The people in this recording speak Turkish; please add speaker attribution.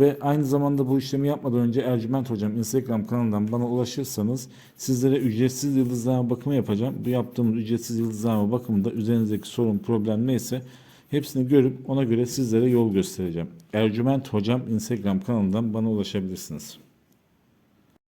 Speaker 1: Ve aynı zamanda bu işlemi yapmadan önce Ercüment Hocam Instagram kanalından bana ulaşırsanız sizlere ücretsiz yıldızlama bakımı yapacağım. Bu yaptığımız ücretsiz yıldızlama bakımında üzerinizdeki sorun, problem neyse hepsini görüp ona göre sizlere yol göstereceğim. Ercüment Hocam Instagram kanalından bana ulaşabilirsiniz.